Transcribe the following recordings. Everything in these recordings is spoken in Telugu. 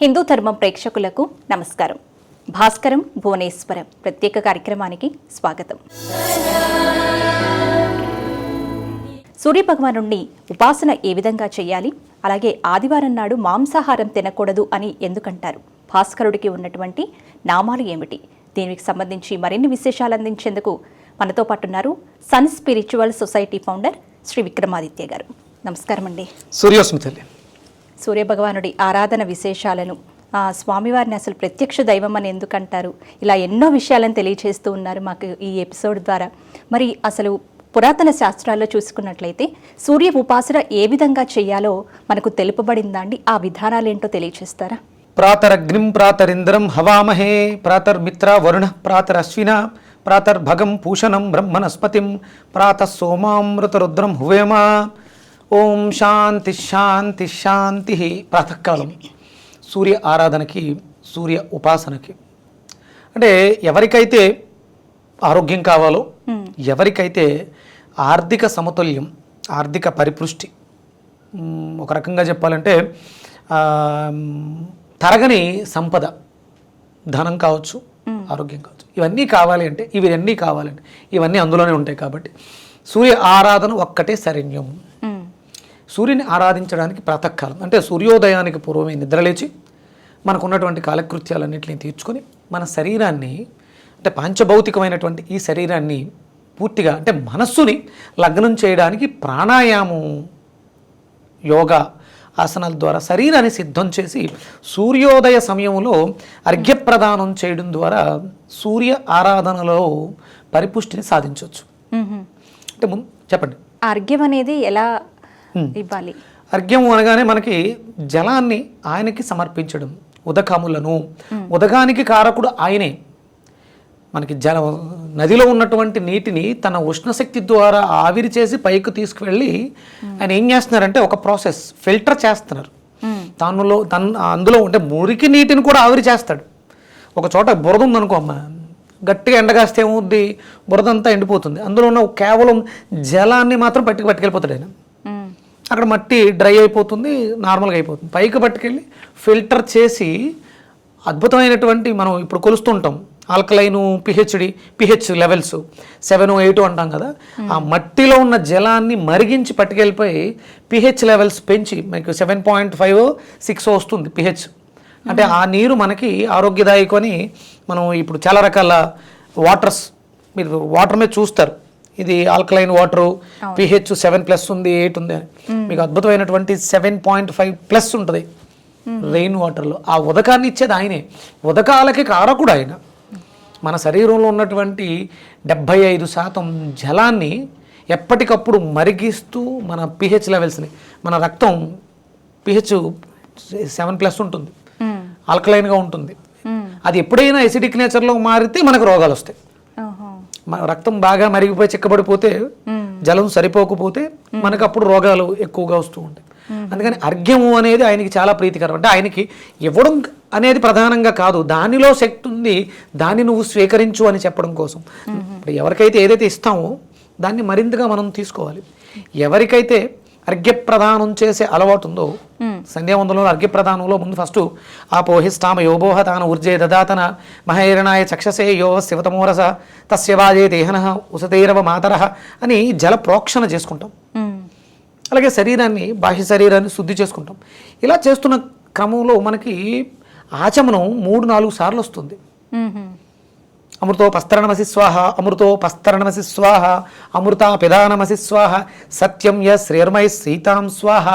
హిందూ ధర్మం ప్రేక్షకులకు నమస్కారం. భాస్కరం భువనేశ్వరం ప్రత్యేక కార్యక్రమానికి స్వాగతం. సూర్యభగవానుణ్ణి ఉపాసన ఏ విధంగా చేయాలి? అలాగే ఆదివారం నాడు మాంసాహారం తినకూడదు అని ఎందుకంటారు? భాస్కరుడికి ఉన్నటువంటి నామాలు ఏమిటి? దీనికి సంబంధించి మరిన్ని విశేషాలు అందించేందుకు మనతో పాటు ఉన్నారు Sun Spiritual Society founder Shri Vikramaditya గారు. నమస్కారం అండి సూర్యోస్మితల్లి సూర్యభగవానుడి ఆరాధన విశేషాలను. ఆ స్వామివారిని అసలు ప్రత్యక్ష దైవం అని ఎందుకంటారు? ఇలా ఎన్నో విషయాలను తెలియజేస్తూ ఉన్నారు మాకు ఈ ఎపిసోడ్ ద్వారా. మరి అసలు పురాతన శాస్త్రాల్లో చూసుకున్నట్లయితే సూర్య ఉపాసన ఏ విధంగా చేయాలో మనకు తెలుపబడిందా అండి? ఆ విధానాలు ఏంటో తెలియచేస్తారా? ప్రాతరగ్నిం ప్రాతరింద్రం హవామహే ప్రాతర్మిత్ర వరుణ ప్రాతరశ్విన ప్రాతర్భగం పూషణం బ్రహ్మనస్పతిం ప్రాత సోమామృతరుద్రం హువేమ ఓం శాంతి శాంతి శాంతి ప్రాతకాలం. సూర్య ఆరాధనకి సూర్య ఉపాసనకి. అంటే ఎవరికైతే ఆరోగ్యం కావాలో ఎవరికైతే ఆర్థిక సమతుల్యం ఆర్థిక పరిపుష్టి ఒక రకంగా చెప్పాలంటే తరగని సంపద ధనం కావచ్చు ఆరోగ్యం కావచ్చు. ఇవన్నీ కావాలి అంటే ఇవన్నీ కావాలంటే ఇవన్నీ అందులోనే ఉంటాయి కాబట్టి సూర్య ఆరాధన ఒక్కటే శరణ్యం. సూర్యుని ఆరాధించడానికి ప్రాతకాలం అంటే సూర్యోదయానికి పూర్వమే నిద్రలేచి మనకు ఉన్నటువంటి కాలకృత్యాలన్నింటినీ తీర్చుకొని మన శరీరాన్ని అంటే పాంచభౌతికమైనటువంటి ఈ శరీరాన్ని పూర్తిగా అంటే మనస్సుని లగ్నం చేయడానికి ప్రాణాయామం యోగా ఆసనాల ద్వారా శరీరాన్ని సిద్ధం చేసి సూర్యోదయ సమయంలో అర్ఘ్యప్రదానం చేయడం ద్వారా సూర్య ఆరాధనలో పరిపుష్టిని సాధించవచ్చు. అంటే ముందు చెప్పండి. అర్ఘ్యం అనేది ఎలా ఇవ్వాలి. అర్ఘ్యం అనగానే మనకి జలాన్ని ఆయనకి సమర్పించడం ఉదకములను. ఉదకానికి కారకుడు ఆయనే. మనకి జల నదిలో ఉన్నటువంటి నీటిని తన ఉష్ణశక్తి ద్వారా ఆవిరి చేసి పైకి తీసుకువెళ్ళి ఆయన ఏం చేస్తున్నారంటే ఒక ప్రాసెస్ ఫిల్టర్ చేస్తున్నారు. తనలో తన అందులో ఉంటే మురికి నీటిని కూడా ఆవిరి చేస్తాడు. ఒక చోట బురద ఉందనుకో అమ్మ గట్టిగా ఎండగాస్తే ఏమవుద్ది? బురద అంతా ఎండిపోతుంది. అందులో ఉన్న కేవలం జలాన్ని మాత్రం పట్టుకు పట్టుకెళ్ళిపోతాడు ఆయన. అక్కడ మట్టి డ్రై అయిపోతుంది నార్మల్గా అయిపోతుంది. పైకి పట్టుకెళ్ళి ఫిల్టర్ చేసి అద్భుతమైనటువంటి మనం ఇప్పుడు కొలుస్తుంటాం alkaline PhD pH levels seven eight అంటాం కదా. ఆ మట్టిలో ఉన్న జలాన్ని మరిగించి పట్టుకెళ్ళిపోయి పిహెచ్ లెవెల్స్ పెంచి మనకి సెవెన్ పాయింట్ ఫైవ్ సిక్స్ వస్తుంది పిహెచ్. అంటే ఆ నీరు మనకి ఆరోగ్యదాయకని మనం ఇప్పుడు చాలా రకాల వాటర్స్ మీరు వాటర్ మీద చూస్తారు. ఇది alkaline water pH seven plus ఉంది ఎయిట్ ఉంది అని. మీకు అద్భుతమైనటువంటి సెవెన్ పాయింట్ ఫైవ్ ప్లస్ ఉంటుంది. రెయిన్ వాటర్లో ఆ ఉదకాన్ని ఇచ్చేది ఆయనే. ఉదకాలకి కారకుడు ఆయన. మన శరీరంలో ఉన్నటువంటి డెబ్భై ఐదు శాతం జలాన్ని ఎప్పటికప్పుడు మరిగిస్తూ మన పిహెచ్ లెవెల్స్ని మన రక్తం పిహెచ్ సెవెన్ ప్లస్ ఉంటుంది. ఆల్కలైన్గా ఉంటుంది. అది ఎప్పుడైనా ఎసిడిక్ నేచర్లో మారితే మనకు రోగాలు వస్తాయి. రక్తం బాగా మరిగిపోయి చిక్కబడిపోతే జలం సరిపోకపోతే మనకు అప్పుడు రోగాలు ఎక్కువగా వస్తూ ఉంటాయి. అందుకని అర్ఘ్యము అనేది ఆయనకి చాలా ప్రీతికరం. అంటే ఆయనకి ఇవ్వడం అనేది ప్రధానంగా కాదు దానిలో శక్తి ఉంది దాన్ని నువ్వు స్వీకరించు అని చెప్పడం కోసం. ఇప్పుడు ఎవరికైతే ఏదైతే ఇస్తామో దాన్ని మరింతగా మనం తీసుకోవాలి. ఎవరికైతే అర్ఘ్యప్రదానం చేసే అలవాటు ఉందో సంధ్యావందంలో అర్ఘ్యప్రదానంలో ముందు ఫస్ట్ ఆపోహిష్టామ యోబోహ తాన ఊర్జే దదాతన మహైరణాయ చక్షసే యో శివతమోరస తస్య వాజే దేహన ఉసతైరవ మాతర అని జల ప్రోక్షణ చేసుకుంటాం. అలాగే శరీరాన్ని బాహ్య శరీరాన్ని శుద్ధి చేసుకుంటాం ఇలా చేస్తున్న క్రమంలో మనకి ఆచమనం మూడు నాలుగు సార్లు వస్తుంది. అమృతో పస్తరణమసి స్వాహ అమృతో పస్తరణమసి స్వాహ అమృత పిదానమసి స్వాహ సత్యం య శ్రీర్మై సీతాం స్వాహ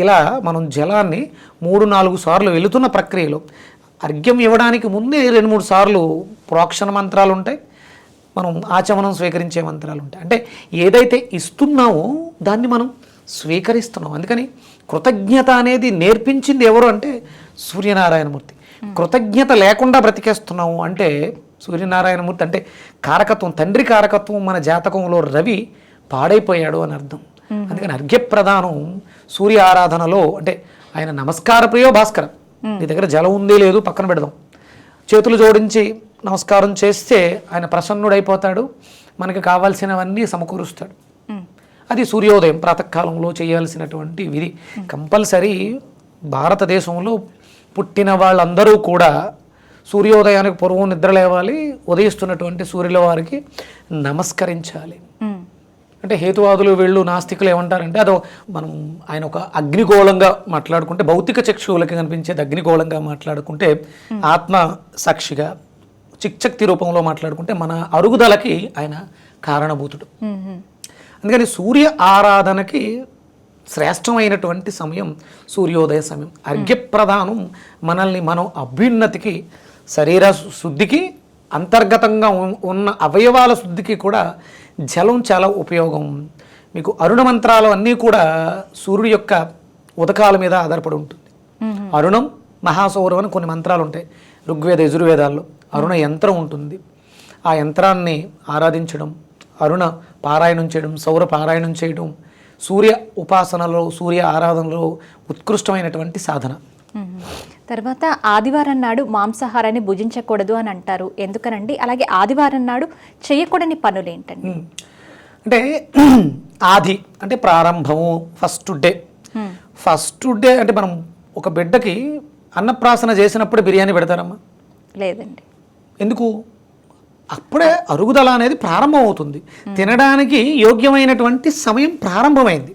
ఇలా మనం జలాన్ని మూడు నాలుగు సార్లు వెళుతున్న ప్రక్రియలో అర్ఘ్యం ఇవ్వడానికి ముందే రెండు మూడు సార్లు ప్రోక్షణ మంత్రాలు ఉంటాయి. మనం ఆచమనం స్వీకరించే మంత్రాలు ఉంటాయి. అంటే ఏదైతే ఇస్తున్నామో దాన్ని మనం స్వీకరిస్తున్నాం. అందుకని కృతజ్ఞత అనేది నేర్పించింది ఎవరు అంటే సూర్యనారాయణమూర్తి. కృతజ్ఞత లేకుండా బ్రతికేస్తున్నాము అంటే సూర్యనారాయణమూర్తి అంటే కారకత్వం తండ్రి కారకత్వం మన జాతకంలో రవి పాడైపోయాడు అని అర్థం. అందుకని అర్ఘ్యప్రదానం సూర్య ఆరాధనలో అంటే ఆయన నమస్కార ప్రియో భాస్కర. నీ దగ్గర జలం ఉంది లేదు పక్కన పెడదాం. చేతులు జోడించి నమస్కారం చేస్తే ఆయన ప్రసన్నుడైపోతాడు మనకి కావాల్సినవన్నీ సమకూరుస్తాడు. అది సూర్యోదయం ప్రాతకాలంలో చేయాల్సినటువంటి విధి. కంపల్సరీ భారతదేశంలో పుట్టిన వాళ్ళందరూ కూడా సూర్యోదయానికి పూర్వం నిద్ర లేవాలి ఉదయిస్తున్నటువంటి సూర్యుల వారికి నమస్కరించాలి. అంటే హేతువాదులు వీళ్ళు నాస్తికులు ఏమంటారంటే అదో మనం ఆయన ఒక అగ్నిగోళంగా మాట్లాడుకుంటే భౌతిక చక్షువులకి కనిపించేది అగ్నిగోళంగా మాట్లాడుకుంటే ఆత్మ సాక్షిగా చిక్చక్తి రూపంలో మాట్లాడుకుంటే మన అరుగుదలకి ఆయన కారణభూతుడు. అందుకని సూర్య ఆరాధనకి శ్రేష్టమైనటువంటి సమయం సూర్యోదయ సమయం. అర్ఘ్యప్రధానం మనల్ని మనం అభ్యున్నతికి శరీర శుద్ధికి అంతర్గతంగా ఉన్- ఉన్న అవయవాల శుద్ధికి కూడా జలం చాలా ఉపయోగం. మీకు అరుణ మంత్రాలు అన్నీ కూడా సూర్యుడి యొక్క ఉదకాల మీద ఆధారపడి ఉంటుంది. అరుణం మహాసౌరం అని కొన్ని మంత్రాలు ఉంటాయి. ఋగ్వేద యజుర్వేదాల్లో అరుణ యంత్రం ఉంటుంది. ఆ యంత్రాన్ని ఆరాధించడం అరుణ పారాయణం చేయడం సౌర పారాయణం చేయడం సూర్య ఉపాసనలో సూర్య ఆరాధనలో ఉత్కృష్టమైనటువంటి సాధన. తర్వాత ఆదివారం నాడు మాంసాహారాన్ని భుజించకూడదు అని అంటారు. ఎందుకనండి? అలాగే ఆదివారం నాడు చేయకూడని పనులు ఏంటండి. అంటే ఆది అంటే ప్రారంభము ఫస్ట్ డే. ఫస్ట్ డే అంటే మనం ఒక బిడ్డకి అన్నప్రాసన చేసినప్పుడు బిర్యానీ పెడతారమ్మా. లేదండి. ఎందుకు? అప్పుడే అరుగుదల అనేది ప్రారంభం అవుతుంది తినడానికి యోగ్యమైనటువంటి సమయం ప్రారంభమైంది.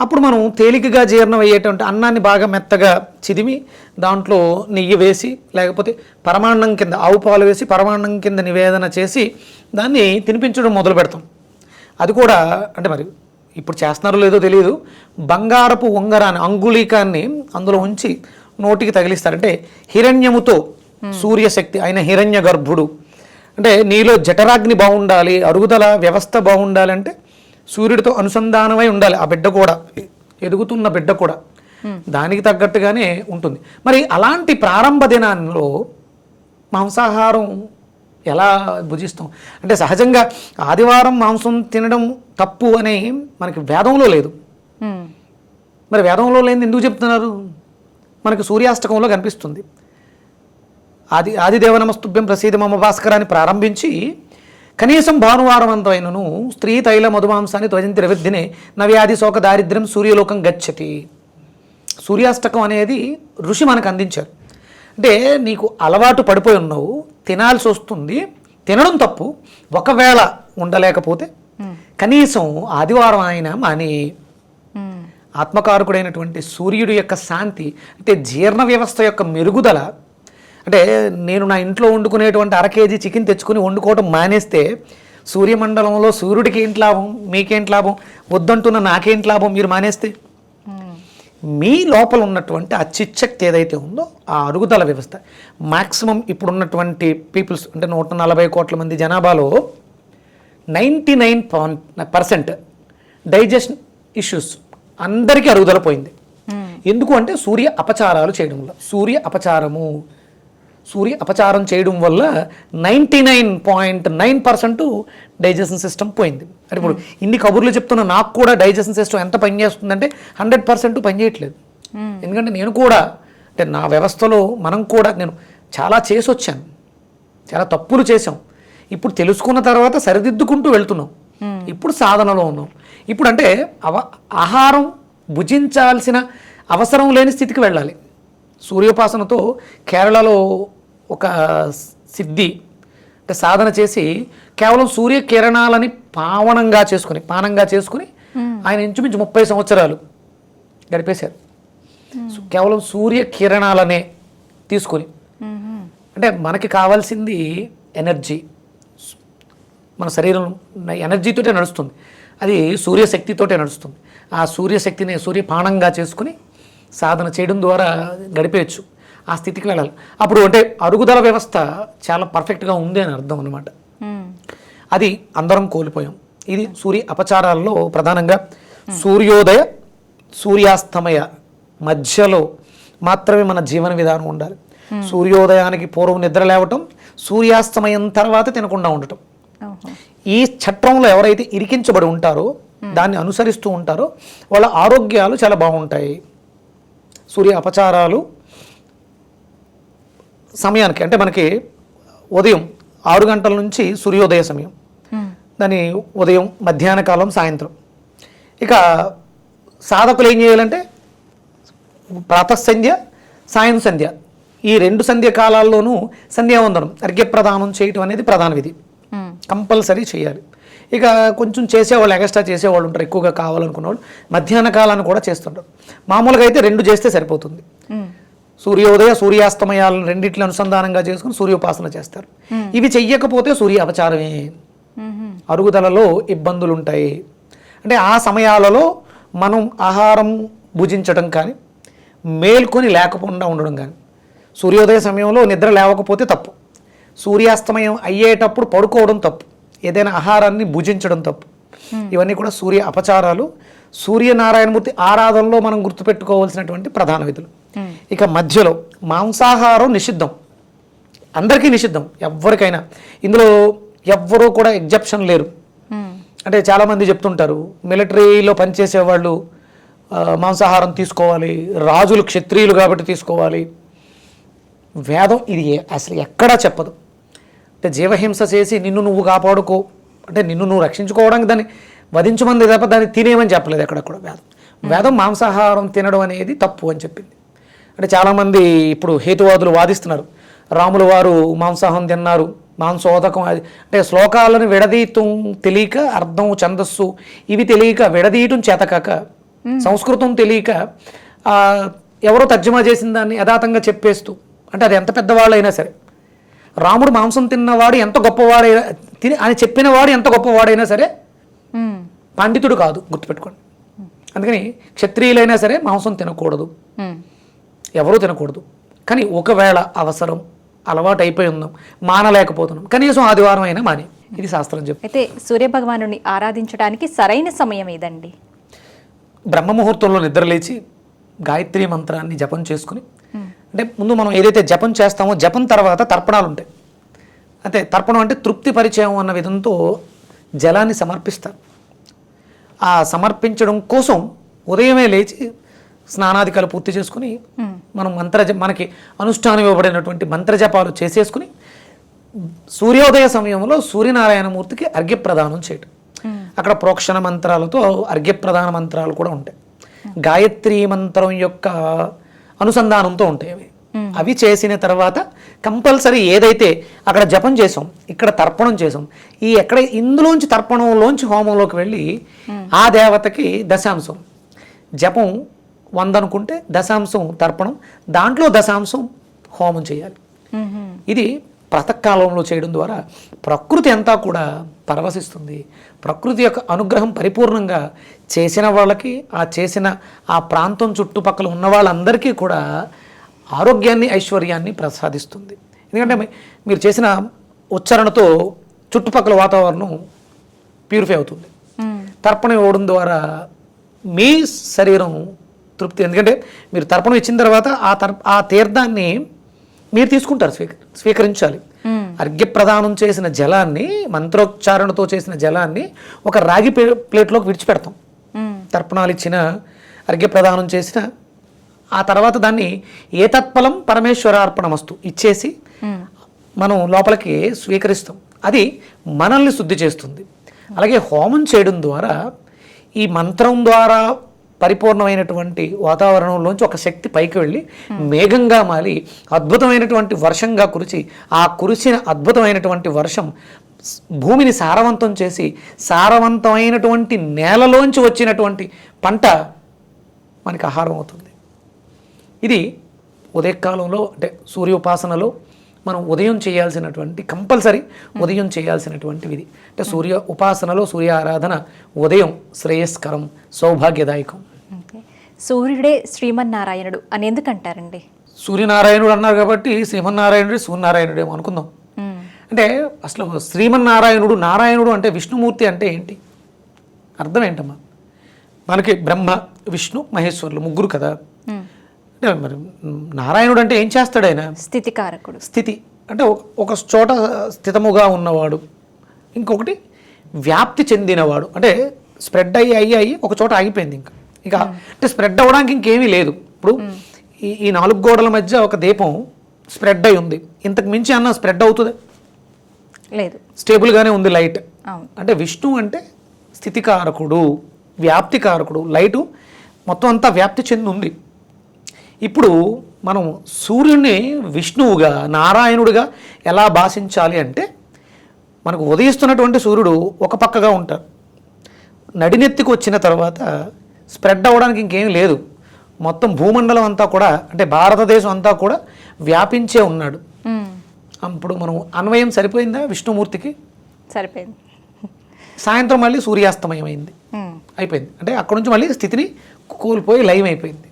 అప్పుడు మనం తేలికగా జీర్ణం అయ్యేటువంటి అన్నాన్ని బాగా మెత్తగా చిదిమి దాంట్లో నెయ్యి వేసి లేకపోతే పరమాన్నం కింద ఆవు పాలు వేసి పరమాన్నం కింద నివేదన చేసి దాన్ని తినిపించడం మొదలు పెడతాం. అది కూడా అంటే మరి ఇప్పుడు చేస్తున్నారో లేదో తెలియదు బంగారపు ఉంగరాన్ని అంగుళీకాన్ని అందులో ఉంచి నోటికి తగిలిస్తారు. అంటే హిరణ్యముతో సూర్యశక్తి ఆయన హిరణ్య గర్భుడు అంటే నీలో జఠరాగ్ని బాగుండాలి అరుగుదల వ్యవస్థ బాగుండాలి అంటే సూర్యుడితో అనుసంధానమై ఉండాలి ఆ బిడ్డ కూడా. ఎదుగుతున్న బిడ్డ కూడా. దానికి తగ్గట్టుగానే ఉంటుంది. మరి అలాంటి ప్రారంభ దినాల్లో మాంసాహారం ఎలా భుజిస్తాం? అంటే సహజంగా ఆదివారం మాంసం తినడం తప్పు అని మనకి వేదంలో లేదు. మరి వేదంలో లేని ఎందుకు చెప్తున్నారు? మనకి సూర్యాష్టకంలో కనిపిస్తుంది. ఆది ఆదిదేవ నమస్తుభ్యం ప్రసీద మమ భాస్కర అని ప్రారంభించి కనీసం భానువారం అంతమైనను స్త్రీ తైల మధుమాంసాన్ని త్వజంతి రవిద్దినే నవ్యాధి శోక దారిద్ర్యం సూర్యలోకం గచ్చతి. సూర్యాష్టకం అనేది ఋషి మనకు అందించారు. అంటే నీకు అలవాటు పడిపోయి ఉన్నావు తినాల్సి వస్తుంది తినడం తప్పు ఒకవేళ ఉండలేకపోతే కనీసం ఆదివారం అయినా మాని. ఆత్మకారకుడైనటువంటి సూర్యుడి యొక్క శాంతి అంటే జీర్ణ వ్యవస్థ యొక్క మెరుగుదల అంటే నేను నా ఇంట్లో వండుకునేటువంటి అర కేజీ చికెన్ తెచ్చుకుని వండుకోవడం మానేస్తే సూర్యమండలంలో సూర్యుడికి ఏంటి లాభం? మీకేంటి లాభం? వద్దంటున్న నాకేంటి లాభం? మీరు మానేస్తే? మ్మ్. మీ లోపల ఉన్నటువంటి ఆ చిచ్చక్తి ఏదైతే ఉందో ఆ అరుగుదల వ్యవస్థ. మాక్సిమం ఇప్పుడున్నటువంటి పీపుల్స్ అంటే నూట నలభై కోట్ల మంది జనాభాలో ninety nine percent digestion issues అందరికీ అరుగుదల పోయింది. ఎందుకు అంటే సూర్య అపచారాలు చేయడం వల్ల సూర్య అపచారము. సూర్య అపచారం చేయడం వల్ల ninety nine point nine percent digestion system పోయింది. అంటే ఇప్పుడు ఇన్ని కబుర్లు చెప్తున్న నాకు కూడా డైజెషన్ సిస్టమ్ ఎంత పనిచేస్తుందంటే హండ్రెడ్ పర్సెంట్ పనిచేయట్లేదు ఎందుకంటే నేను కూడా అంటే నా వ్యవస్థలో మనం కూడా నేను చాలా చేసి వచ్చాను చాలా తప్పులు చేసాం ఇప్పుడు తెలుసుకున్న తర్వాత సరిదిద్దుకుంటూ వెళ్తున్నాం. ఇప్పుడు సాధనలో ఉన్నాం. ఇప్పుడు అంటే అవ ఆహారం భుజించాల్సిన అవసరం లేని స్థితికి వెళ్ళాలి. సూర్యోపాసనతో కేరళలో ఒక సిద్ధి అంటే సాధన చేసి కేవలం సూర్య కిరణాలని పావనంగా చేసుకుని పానంగా చేసుకుని ఆయన ఇంచుమించు ముప్పై సంవత్సరాలు గడిపేశారు. కేవలం సూర్య కిరణాలనే తీసుకొని. అంటే మనకి కావాల్సింది ఎనర్జీ. మన శరీరం ఎనర్జీతోటే నడుస్తుంది. అది సూర్యశక్తితోటే నడుస్తుంది. ఆ సూర్యశక్తిని సూర్యపానంగా చేసుకుని సాధన చేయడం ద్వారా గడిపేయచ్చు. ఆ స్థితికి వెళ్ళాలి. అప్పుడు అంటే అరుగుదల వ్యవస్థ చాలా పర్ఫెక్ట్గా ఉంది అని అర్థం అనమాట. అది అందరం కోల్పోయాం. ఇది సూర్య అపచారాల్లో ప్రధానంగా సూర్యోదయ సూర్యాస్తమయ మధ్యలో మాత్రమే మన జీవన విధానం ఉండాలి. సూర్యోదయానికి పూర్వం నిద్ర లేవటం సూర్యాస్తమయం తర్వాత తినకుండా ఉండటం. ఈ చట్రంలో ఎవరైతే ఇరికించబడి ఉంటారో దాన్ని అనుసరిస్తూ ఉంటారో వాళ్ళ ఆరోగ్యాలు చాలా బాగుంటాయి. సూర్య అపచారాలు సమయానికి అంటే మనకి ఉదయం ఆరు గంటల నుంచి సూర్యోదయ సమయం. దాని ఉదయం మధ్యాహ్న కాలం సాయంత్రం. ఇక సాధకులు ఏం చేయాలంటే ప్రాతఃసంధ్య సాయం సంధ్య. ఈ రెండు సంధ్య కాలాల్లోనూ సంధ్యావందనం అర్ఘ్యప్రదానం చేయటం అనేది ప్రధాన విధి. కంపల్సరీ చేయాలి. ఇక కొంచెం చేసేవాళ్ళు ఎక్స్ట్రా చేసేవాళ్ళు ఉంటారు ఎక్కువగా కావాలనుకున్న వాళ్ళు మధ్యాహ్న కాలాన్ని కూడా చేస్తుంటారు. మామూలుగా అయితే రెండు చేస్తే సరిపోతుంది. సూర్యోదయ సూర్యాస్తమయాలను రెండిట్లు అనుసంధానంగా చేసుకుని సూర్యోపాసన చేస్తారు. ఇవి చెయ్యకపోతే సూర్య అపచారమే. అరుగుదలలో ఇబ్బందులు ఉంటాయి అంటే ఆ సమయాలలో మనం ఆహారం భుజించడం కానీ మేల్కొని లేకపోకుండా ఉండడం కానీ సూర్యోదయ సమయంలో నిద్ర లేవకపోతే తప్పు. సూర్యాస్తమయం అయ్యేటప్పుడు పడుకోవడం తప్పు. ఏదైనా ఆహారాన్ని భుజించడం తప్పు. ఇవన్నీ కూడా సూర్య అపచారాలు. సూర్యనారాయణమూర్తి ఆరాధనలో మనం గుర్తుపెట్టుకోవాల్సినటువంటి ప్రధాన విధులు. ఉమ్, ఇక మధ్యలో మాంసాహారం నిషిద్ధం. అందరికీ నిషిద్ధం. ఎవరికైనా ఇందులో ఎవ్వరూ కూడా ఎగ్జెప్షన్ లేరు. ఉమ్, అంటే చాలామంది చెప్తుంటారు మిలిటరీలో పనిచేసే వాళ్ళు మాంసాహారం తీసుకోవాలి రాజులు క్షత్రియులు కాబట్టి తీసుకోవాలి. వేదం ఇది అసలు ఎక్కడా చెప్పదు. అంటే జీవహింస చేసి నిన్ను నువ్వు కాపాడుకో అంటే నిన్ను నువ్వు రక్షించుకోవడానికి దాన్ని వధించమంది తప్ప దాన్ని తినేయమని చెప్పలేదు ఎక్కడ కూడా వేదం. వేదం మాంసాహారం తినడం అనేది తప్పు అని చెప్పింది. అంటే చాలామంది ఇప్పుడు హేతువాదులు వాదిస్తున్నారు. రాముల వారు మాంసాహారం తిన్నారు మాంసోదకం అది. అంటే శ్లోకాలను విడదీయటం తెలియక అర్థం ఛందస్సు ఇవి తెలియక విడదీయటం చేతకాక సంస్కృతం తెలియక ఎవరో తర్జుమా చేసిన దాన్ని యథాతంగా చెప్పేస్తూ అంటే అది ఎంత పెద్దవాళ్ళైనా సరే రాముడు మాంసం తిన్నవాడు ఎంత గొప్పవాడైనా తిని అని చెప్పినవాడు ఎంత గొప్పవాడైనా సరే పండితుడు కాదు గుర్తుపెట్టుకోండి. అందుకని క్షత్రియులైనా సరే మాంసం తినకూడదు. ఎవరూ తినకూడదు. కానీ ఒకవేళ అవసరం అలవాటు అయిపోయి ఉందాం మానలేకపోతున్నాం కనీసం ఆదివారం అయినా మానే. ఇది శాస్త్రం చెప్పు అయితే సూర్యభగవాను ఆరాధించడానికి సరైన సమయం ఏదండి? బ్రహ్మముహూర్తంలో నిద్రలేచి గాయత్రి మంత్రాన్ని జపం చేసుకుని అంటే ముందు మనం ఏదైతే జపం చేస్తామో జపం తర్వాత తర్పణాలు ఉంటాయి. అంటే తర్పణం అంటే తృప్తి పరిచయం అన్న విధంతో జలాన్ని సమర్పిస్తారు. ఆ సమర్పించడం కోసం ఉదయమే లేచి స్నానాధికాలు పూర్తి చేసుకుని మనం మంత్ర మనకి అనుష్ఠానం ఇవ్వబడినటువంటి మంత్రజపాలు చేసేసుకుని సూర్యోదయ సమయంలో సూర్యనారాయణమూర్తికి అర్ఘ్యప్రదానం చేయటం. అక్కడ ప్రోక్షణ మంత్రాలతో అర్ఘ్యప్రదాన మంత్రాలు కూడా ఉంటాయి. గాయత్రి మంత్రం యొక్క అనుసంధానంతో ఉంటాయి అవి. అవి చేసిన తర్వాత కంపల్సరీ ఏదైతే అక్కడ జపం చేసాం ఇక్కడ తర్పణం చేసాం ఈ ఎక్కడ ఇందులోంచి తర్పణంలోంచి హోమంలోకి వెళ్ళి ఆ దేవతకి దశాంశం. జపం వంద అనుకుంటే దశాంశం తర్పణం దాంట్లో దశాంశం హోమం చేయాలి. ఇది ప్రాతకాలంలో చేయడం ద్వారా ప్రకృతి అంతా కూడా పరవశిస్తుంది. ప్రకృతి యొక్క అనుగ్రహం పరిపూర్ణంగా చేసిన వాళ్ళకి ఆ చేసిన ఆ ప్రాంతం చుట్టుపక్కల ఉన్న వాళ్ళందరికీ కూడా ఆరోగ్యాన్ని ఐశ్వర్యాన్ని ప్రసాదిస్తుంది. ఎందుకంటే మీరు చేసిన ఉచ్చారణతో చుట్టుపక్కల వాతావరణం ప్యూరిఫై అవుతుంది. తర్పణం ఇవ్వడం ద్వారా మీ శరీరం తృప్తి ఎందుకంటే మీరు తర్పణం ఇచ్చిన తర్వాత ఆ తర్ ఆ తీర్థాన్ని మీరు తీసుకుంటారు స్వీక స్వీకరించాలి. అర్ఘ్యప్రదానం చేసిన జలాన్ని మంత్రోచ్చారణతో చేసిన జలాన్ని ఒక రాగి ప్లే- ప్లేట్లోకి విడిచిపెడతాం. తర్పణాలు ఇచ్చిన అర్ఘ్యప్రదానం చేసిన ఆ తర్వాత దాన్ని ఏ తత్ఫలం పరమేశ్వరార్పణమస్తు ఇచ్చేసి మనం లోపలికి స్వీకరిస్తాం. అది మనల్ని శుద్ధి చేస్తుంది. అలాగే హోమం చేయడం ద్వారా ఈ మంత్రం ద్వారా పరిపూర్ణమైనటువంటి వాతావరణంలోంచి ఒక శక్తి పైకి వెళ్ళి మేఘంగా మాలి అద్భుతమైనటువంటి వర్షంగా కురిచి ఆ కురిసిన అద్భుతమైనటువంటి వర్షం భూమిని సారవంతం చేసి సారవంతమైనటువంటి నేలలోంచి వచ్చినటువంటి పంట మనకి ఆహారం అవుతుంది. ఇది ఉదయకాలంలో అంటే సూర్యోపాసనలో మనం ఉదయం చేయాల్సినటువంటి కంపల్సరీ ఉదయం చేయాల్సినటువంటివి ఇది అంటే సూర్య ఉపాసనలో సూర్య ఆరాధన ఉదయం శ్రేయస్కరం సౌభాగ్యదాయకం. సూర్యుడే శ్రీమన్నారాయణుడు అని ఎందుకు అంటారండి సూర్యనారాయణుడు అన్నారు కాబట్టి శ్రీమన్నారాయణుడే సూర్యనారాయణుడే అనుకుందాం. అంటే అసలు శ్రీమన్నారాయణుడు నారాయణుడు అంటే విష్ణుమూర్తి అంటే ఏంటి? అర్థం ఏంటమ్మా? మనకి బ్రహ్మ విష్ణు మహేశ్వరులు ముగ్గురు కదా. అంటే మరి నారాయణుడు అంటే ఏం చేస్తాడు ఆయన? స్థితికారకుడు. స్థితి. అంటే ఒక- ఒక చోట స్థితముగా ఉన్నవాడు. ఇంకొకటి వ్యాప్తి చెందినవాడు. అంటే స్ప్రెడ్ అయ్యి అయ్యి అయ్యి ఒక చోట ఆగిపోయింది ఇంకా. ఇక అంటే స్ప్రెడ్ అవ్వడానికి ఇంకేమీ లేదు. ఇప్పుడు ఈ ఈ నాలుగు గోడల మధ్య ఒక దీపం స్ప్రెడ్ అయి ఉంది. ఇంతకు మించి అన్న స్ప్రెడ్ అవుతుంది? లేదు. స్టేబుల్గానే ఉంది లైట్ అంటే విష్ణు అంటే స్థితికారకుడు వ్యాప్తికారకుడు. లైటు మొత్తం అంతా వ్యాప్తి చెంది ఉంది. ఇప్పుడు మనం సూర్యుడిని విష్ణువుగా నారాయణుడిగా ఎలా భాషించాలి అంటే మనకు ఉదయిస్తున్నటువంటి సూర్యుడు ఒక పక్కగా ఉంటారు నడినెత్తికి వచ్చిన తర్వాత స్ప్రెడ్ అవ్వడానికి ఇంకేం లేదు. మొత్తం భూమండలం అంతా కూడా అంటే భారతదేశం అంతా కూడా వ్యాపించే ఉన్నాడు. అప్పుడు మనం అన్వయం సరిపోయిందా విష్ణుమూర్తికి? సరిపోయింది. సాయంత్రం మళ్ళీ సూర్యాస్తమయం అయింది. అయిపోయింది. అంటే అక్కడ నుంచి మళ్ళీ స్థితిని కోల్పోయి లయం అయిపోయింది.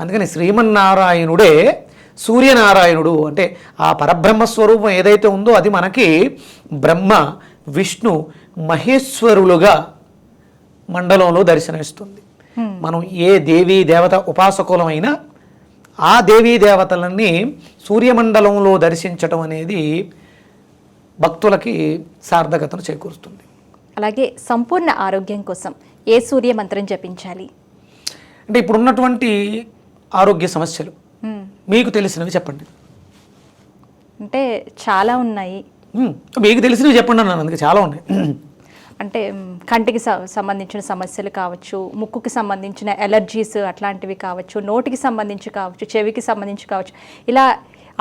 అందుకని శ్రీమన్నారాయణుడే సూర్యనారాయణుడు అంటే ఆ పరబ్రహ్మ స్వరూపం ఏదైతే ఉందో అది మనకి బ్రహ్మ విష్ణు మహేశ్వరులుగా మండలంలో దర్శనమిస్తుంది. మనం ఏ దేవీ దేవత ఉపాసకులమైనా ఆ దేవీ దేవతలన్నీ సూర్యమండలంలో దర్శించటం అనేది భక్తులకి సార్థకతను చేకూరుస్తుంది. అలాగే సంపూర్ణ ఆరోగ్యం కోసం ఏ సూర్య మంత్రం జపించాలి? అంటే ఇప్పుడు ఉన్నటువంటి ఆరోగ్య సమస్యలు. మ్మ్. మీకు తెలిసినవి చెప్పండి. అంటే చాలా ఉన్నాయి. మ్మ్. మీకు తెలిసినవి చెప్పండి అన్నాను అందుకే చాలా ఉన్నాయి. అంటే కంటికి సంబంధించిన సమస్యలు కావచ్చు ముక్కుకి సంబంధించిన ఎలర్జీస్ అట్లాంటివి కావచ్చు నోటికి సంబంధించి కావచ్చు చెవికి సంబంధించి కావచ్చు. ఇలా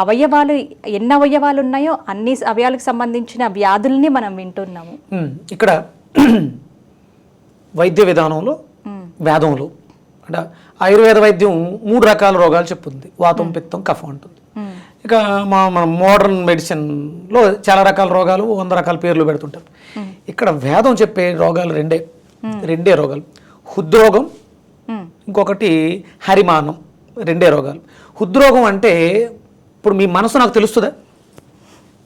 అవయవాలు ఎన్ని అవయవాలు ఉన్నాయో అన్ని అవయవాలకు సంబంధించిన వ్యాధుల్ని మనం వింటున్నాము. ఇక్కడ వైద్య విధానంలో వేదంలో అంటే ఆయుర్వేద వైద్యం మూడు రకాల రోగాలు చెప్పుంది వాతం పిత్తం కఫం అంటుంది. ఇక మా మన మోడర్న్ మెడిసిన్లో చాలా రకాల రోగాలు వంద రకాల పేర్లు పెడుతుంటారు. ఇక్కడ వేదం చెప్పే రోగాలు రెండే. రెండే రోగాలు. హృద్రోగం ఇంకొకటి హరిమానం రెండే రోగాలు. హృద్రోగం అంటే ఇప్పుడు మీ మనసు నాకు తెలుస్తుందా?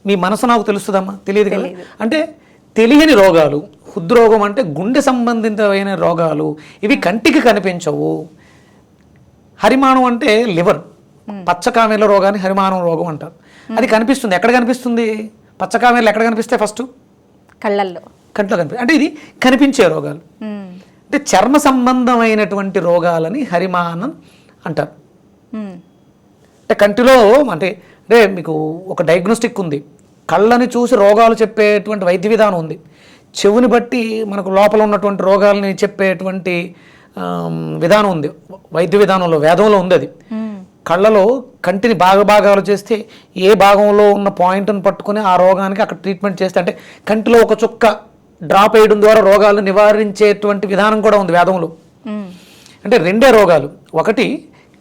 మీ మనసు నాకు తెలుస్తుందమ్మా? తెలియదు కదా? అంటే తెలియని రోగాలు హృద్రోగం అంటే గుండె సంబంధితమైన రోగాలు ఇవి కంటికి కనిపించవు. హరిమానం అంటే లివర్. పచ్చకామెల రోగాన్ని హరిమానం రోగం అంటారు. అది కనిపిస్తుంది. ఎక్కడ కనిపిస్తుంది? పచ్చకామెలు ఎక్కడ కనిపిస్తాయి ఫస్ట్ కళ్ళల్లో. కంట్లో కనిపి అంటే ఇది కనిపించే రోగాలు. అంటే చర్మ సంబంధమైనటువంటి రోగాలని హరిమానం అంటారు. అంటే కంటిలో అంటే అంటే మీకు ఒక డయాగ్నోస్టిక్ ఉంది. కళ్ళని చూసి రోగాలు చెప్పేటువంటి వైద్య విధానం ఉంది. చెవుని బట్టి మనకు లోపల ఉన్నటువంటి రోగాలని చెప్పేటువంటి విధానం ఉంది. వైద్య విధానంలో వేదంలో ఉంది అది. కళ్ళలో కంటిని భాగ భాగాలు చేస్తే ఏ భాగంలో ఉన్న పాయింట్ని పట్టుకొని ఆ రోగానికి అక్కడ ట్రీట్మెంట్ చేస్తే అంటే కంటిలో ఒక చుక్క డ్రాప్ వేయడం ద్వారా రోగాలు నివారించేటువంటి విధానం కూడా ఉంది వేదంలో. అంటే రెండే రోగాలు. ఒకటి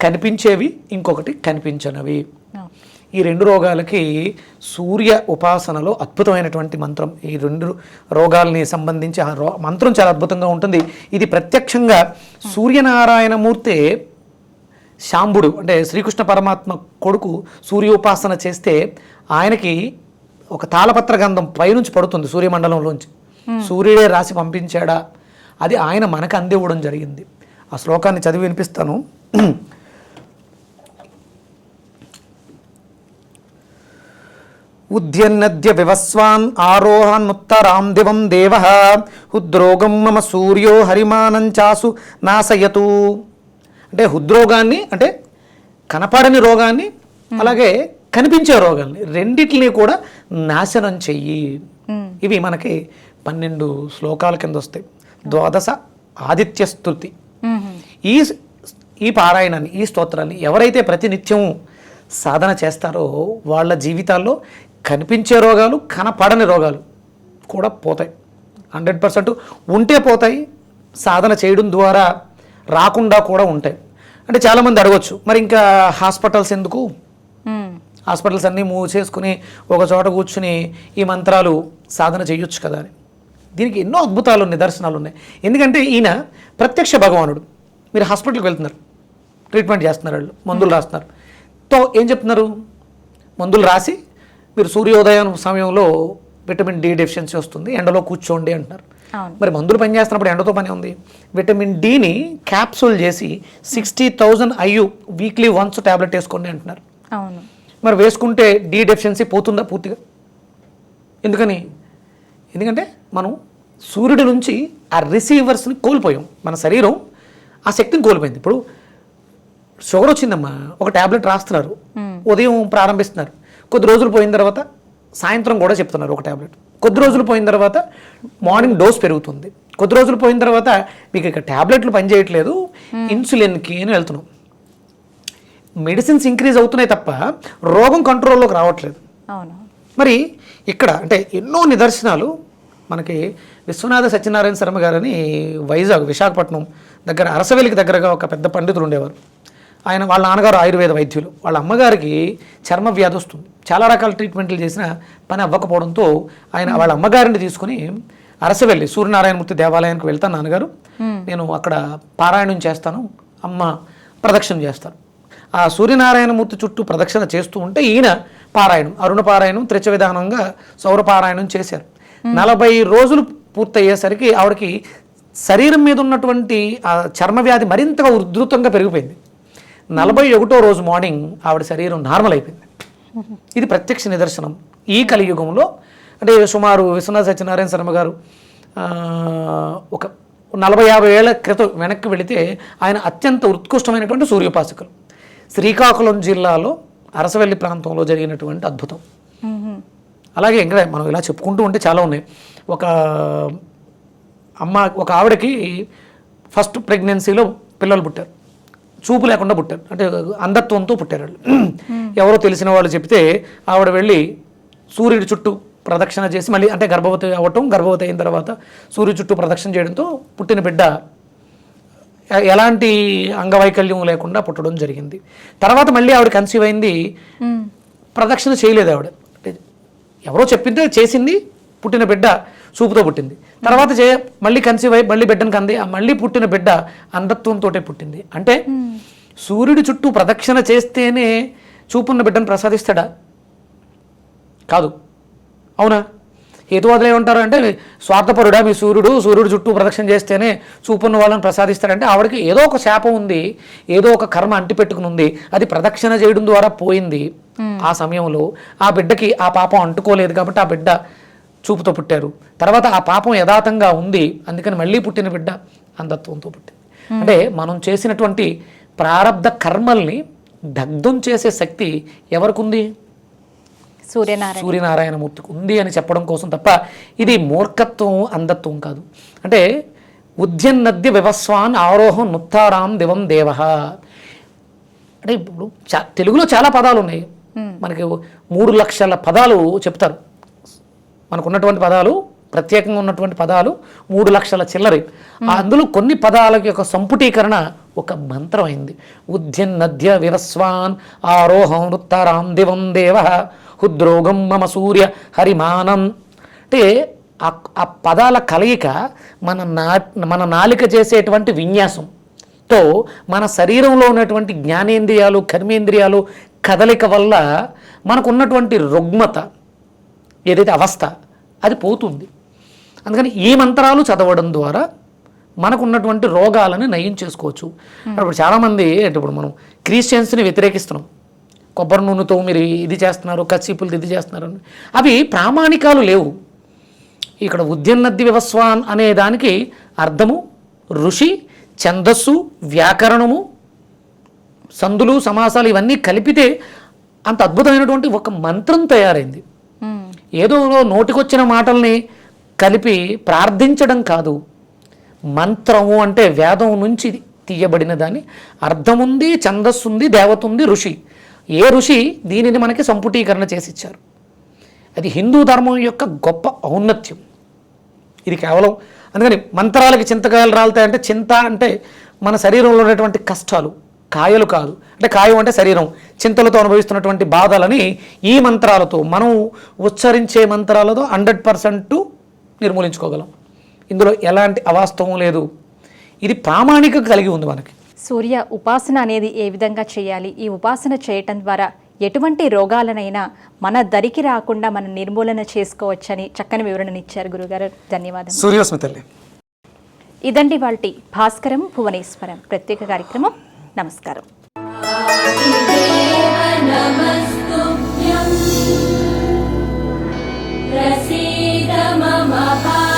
కనిపించేవి ఇంకొకటి కనిపించనివి. ఈ రెండు రోగాలకి సూర్య ఉపాసనలో అద్భుతమైనటువంటి మంత్రం ఈ రెండు రోగాల్ని సంబంధించి ఆ రో మంత్రం చాలా అద్భుతంగా ఉంటుంది. ఇది ప్రత్యక్షంగా సూర్యనారాయణమూర్తే శాంబుడు అంటే శ్రీకృష్ణ పరమాత్మ కొడుకు సూర్యోపాసన చేస్తే ఆయనకి ఒక తాళపత్ర గంధం పైనుంచి పడుతుంది సూర్యమండలంలోంచి. సూర్యుడే రాసి పంపించాడా? అది ఆయన మనకు అందివ్వడం జరిగింది. ఆ శ్లోకాన్ని చదివి వినిపిస్తాను. ఉద్యన్నద్య వివస్వాన్ ఆరోహన్నుత్తరాం దివం దేవ. హృద్రోగం మమ సూర్యో హరిమానం చాసు నాశయతు. అంటే హృద్రోగాన్ని అంటే కనపడని రోగాన్ని అలాగే కనిపించే రోగాల్ని రెండిటిని కూడా నాశనం చెయ్యి. ఇవి మనకి పన్నెండు శ్లోకాల కింద వస్తాయి. ద్వాదశ ఆదిత్య స్తుతి. మ్, ఈ ఈ పారాయణాన్ని ఈ స్తోత్రాన్ని ఎవరైతే ప్రతినిత్యం సాధన చేస్తారో వాళ్ళ జీవితాల్లో కనిపించే రోగాలు కనపడని రోగాలు కూడా పోతాయి. హండ్రెడ్ పర్సెంట్ ఉంటే పోతాయి. సాధన చేయడం ద్వారా రాకుండా కూడా ఉంటాయి. అంటే చాలామంది అడగొచ్చు మరి ఇంకా హాస్పిటల్స్ ఎందుకు? హాస్పిటల్స్ అన్నీ మూవ్ చేసుకుని ఒక చోట కూర్చుని ఈ మంత్రాలు సాధన చేయొచ్చు కదా అని. దీనికి ఎన్నో అద్భుతాలు నిదర్శనాలు ఉన్నాయి. ఎందుకంటే ఈయన ప్రత్యక్ష భగవానుడు. మీరు హాస్పిటల్కి వెళ్తున్నారు. ట్రీట్మెంట్ చేస్తున్నారు వాళ్ళు. మందులు రాస్తున్నారు. తో ఏం చెప్తున్నారు? మందులు రాసి మీరు సూర్యోదయం సమయంలో విటమిన్ డి డెఫిషియన్సీ వస్తుంది ఎండలో కూర్చోండి అంటున్నారు. మరి మందులు పనిచేస్తున్నప్పుడు ఎండతో పని ఉంది. విటమిన్ డిని క్యాప్సూల్ చేసి sixty thousand IU weekly once tablet వేసుకోండి అంటున్నారు. అవును. మరి వేసుకుంటే డి డెఫిషియన్సీ పోతుందా పూర్తిగా? ఎందుకని? ఎందుకంటే మనం సూర్యుడి నుంచి ఆ రిసీవర్స్ని కోల్పోయాం. మన శరీరం ఆ శక్తిని కోల్పోయింది. ఇప్పుడు షుగర్ వచ్చిందమ్మా ఒక ట్యాబ్లెట్ రాస్తున్నారు. ఉదయం ప్రారంభిస్తున్నారు. కొద్ది రోజులు పోయిన తర్వాత సాయంత్రం కూడా చెప్తున్నారు ఒక ట్యాబ్లెట్ కొద్ది రోజులు పోయిన తర్వాత మార్నింగ్ డోస్ పెరుగుతుంది. కొద్ది రోజులు పోయిన తర్వాత మీకు ఇక ట్యాబ్లెట్లు పనిచేయట్లేదు ఇన్సులిన్కి అని వెళ్తున్నాం. మెడిసిన్స్ ఇంక్రీజ్ అవుతున్నాయి తప్ప రోగం కంట్రోల్లోకి రావట్లేదు. అవును. మరి ఇక్కడ అంటే ఎన్నో నిదర్శనాలు మనకి విశ్వనాథ సత్యనారాయణ శర్మ గారని వైజాగ్ విశాఖపట్నం దగ్గర అరసవెలికి దగ్గరగా ఒక పెద్ద పండితుడు ఉండేవారు. ఆయన వాళ్ళ నాన్నగారు ఆయుర్వేద వైద్యులు. వాళ్ళ అమ్మగారికి చర్మ వ్యాధి వస్తుంది. చాలా రకాల ట్రీట్మెంట్లు చేసినా పని అవ్వకపోవడంతో ఆయన వాళ్ళ అమ్మగారిని తీసుకుని అరసవెల్లి సూర్యనారాయణమూర్తి దేవాలయానికి వెళ్తాను నాన్నగారు. నేను అక్కడ పారాయణం చేస్తాను అమ్మ ప్రదక్షిణ చేస్తాను ఆ సూర్యనారాయణమూర్తి చుట్టూ ప్రదక్షిణ చేస్తూ ఉంటే ఈయన పారాయణం అరుణ పారాయణం త్రిచ విధానంగా సౌర పారాయణం చేశారు. నలభై రోజులు పూర్తయ్యేసరికి ఆవిడకి శరీరం మీద ఉన్నటువంటి ఆ చర్మ వ్యాధి మరింతగా ఉధృతంగా పెరిగిపోయింది. నలభై ఒకటో రోజు మార్నింగ్ ఆవిడ శరీరం నార్మల్ అయిపోయింది. ఇది ప్రత్యక్ష నిదర్శనం. ఈ కలియుగంలో అంటే సుమారు విశ్వనాథ సత్యనారాయణ శర్మ గారు ఒక నలభై యాభై ఏళ్ళ క్రితం వెనక్కి వెళితే ఆయన అత్యంత ఉత్కృష్టమైనటువంటి సూర్యోపాసకులు శ్రీకాకుళం జిల్లాలో అరసవెల్లి ప్రాంతంలో జరిగినటువంటి అద్భుతం. అలాగే ఇంకా మనం ఇలా చెప్పుకుంటూ ఉంటే చాలా ఉన్నాయి. ఒక అమ్మ ఒక ఆవిడకి ఫస్ట్ ప్రెగ్నెన్సీలో పిల్లలు పుట్టారు. చూపు లేకుండా పుట్టారు. అంటే అంధత్వంతో పుట్టారు వాళ్ళు. ఎవరో తెలిసిన వాళ్ళు చెప్తే ఆవిడ వెళ్ళి సూర్యుడి చుట్టూ ప్రదక్షిణ చేసి మళ్ళీ అంటే గర్భవతి అవ్వటం గర్భవతి అయిన తర్వాత సూర్యుడి చుట్టూ ప్రదక్షిణ చేయడంతో పుట్టిన బిడ్డ ఎలాంటి అంగవైకల్యం లేకుండా పుట్టడం జరిగింది. తర్వాత మళ్ళీ ఆవిడ కన్సీవ్ అయింది. ప్రదక్షిణ చేయలేదు ఆవిడ. అంటే ఎవరో చెప్పిందే చేసింది పుట్టిన బిడ్డ. చూపుతో పుట్టింది. తర్వాత చే మళ్ళీ కన్సీవ్ అయ్యి మళ్ళీ బిడ్డను కంది ఆ మళ్ళీ పుట్టిన బిడ్డ అంధత్వంతో పుట్టింది. అంటే సూర్యుడి చుట్టూ ప్రదక్షిణ చేస్తేనే చూపున్న బిడ్డను ప్రసాదిస్తాడా? కాదు. అవునా? హేతువాదులు ఏమంటారు అంటే స్వార్థపరుడా మీ సూర్యుడు సూర్యుడు చుట్టూ ప్రదక్షిణ చేస్తేనే చూపున్న వాళ్ళని ప్రసాదిస్తాడంటే ఆవిడకి ఏదో ఒక శాపం ఉంది ఏదో ఒక కర్మ అంటిపెట్టుకుని ఉంది అది ప్రదక్షిణ చేయడం ద్వారా పోయింది. ఆ సమయంలో ఆ బిడ్డకి ఆ పాపం అంటుకోలేదు కాబట్టి ఆ బిడ్డ చూపుతో పుట్టారు. తర్వాత ఆ పాపం యథాతంగా ఉంది అందుకని మళ్ళీ పుట్టిన బిడ్డ అంధత్వంతో పుట్టింది. అంటే మనం చేసినటువంటి ప్రారంధ కర్మల్ని దగ్ధం చేసే శక్తి ఎవరికి ఉంది సూర్యనారాయణ. సూర్యనారాయణమూర్తికి ఉంది అని చెప్పడం కోసం తప్ప ఇది మూర్ఖత్వం అంధత్వం కాదు. అంటే ఉద్యన్నద్య వివస్వాన్ ఆరోహం నుత్తారాం దివం దేవ. అంటే ఇప్పుడు తెలుగులో చాలా పదాలు ఉన్నాయి మనకి మూడు లక్షల పదాలు చెప్తారు. మనకు ఉన్నటువంటి పదాలు ప్రత్యేకంగా ఉన్నటువంటి పదాలు మూడు లక్షల చిల్లరి. అందులో కొన్ని పదాల యొక్క సంపుటీకరణ ఒక మంత్రం అయింది. ఉద్యన్నద్య వివస్వాన్ ఆరోహం వృత్తారాం దివం దేవ హుద్రోగం మమ సూర్య హరిమానం. అంటే ఆ పదాల కలయిక మన నా మన నాలిక చేసేటువంటి విన్యాసం. తో మన శరీరంలో ఉన్నటువంటి జ్ఞానేంద్రియాలు కర్మేంద్రియాలు కదలిక వల్ల మనకు ఉన్నటువంటి రుగ్మత ఏదైతే అవస్థ అది పోతుంది. అందుకని ఈ మంత్రాలు చదవడం ద్వారా మనకు ఉన్నటువంటి రోగాలను నయం చేసుకోవచ్చు. ఇప్పుడు చాలామంది అంటే ఇప్పుడు మనం క్రిస్టియన్స్ని వ్యతిరేకిస్తున్నాం. కొబ్బరి నూనెతో మీరు ఇది చేస్తున్నారు కచ్చిపులు ఇది చేస్తున్నారు. అవి ప్రామాణికాలు లేవు. ఇక్కడ ఉద్యన్నద్ది వివస్వాన్ అనే దానికి అర్థము ఋషి ఛందస్సు వ్యాకరణము సందులు సమాసాలు ఇవన్నీ కలిపితే అంత అద్భుతమైనటువంటి ఒక మంత్రం తయారైంది. ఏదో నోటికొచ్చిన మాటల్ని కలిపి ప్రార్థించడం కాదు. మంత్రము అంటే వేదం నుంచి తీయబడిన దాన్ని. అర్థముంది ఛందస్సుంది దేవతుంది దేవత ఉంది ఋషి. ఏ ఋషి దీనిని మనకి సంపుటీకరణ చేసి ఇచ్చారు అది హిందూ ధర్మం యొక్క గొప్ప ఔన్నత్యం. ఇది కేవలం అందుకని మంత్రాలకి చింతకాయలు రాలుతాయంటే చింత అంటే మన శరీరంలో ఉన్నటువంటి కష్టాలు. కాయలు కాదు. అంటే కాయం అంటే శరీరం. చింతలతో అనుభవిస్తున్నటువంటి బాధలని ఈ మంత్రాలతో మనం ఉచ్చరించే మంత్రాలతో హండ్రెడ్ పర్సెంట్ నిర్మూలించుకోగలం. ఇందులో ఎలాంటి అవాస్తవం లేదు. ఇది ప్రామాణిక కలిగి ఉంది మనకి. సూర్య ఉపాసన అనేది ఏ విధంగా చేయాలి? ఈ ఉపాసన చేయటం ద్వారా ఎటువంటి రోగాలనైనా మన దరికి రాకుండా మనం నిర్మూలన చేసుకోవచ్చని చక్కని వివరణనిచ్చారు గురుగారు. ధన్యవాదాలు సూర్యోస్మి తల్లి. ఇదండి వాళ్ళ భాస్కరం భువనేశ్వరం. ప్రత్యేక కార్యక్రమం నమస్కారం. ప్రసీద మమ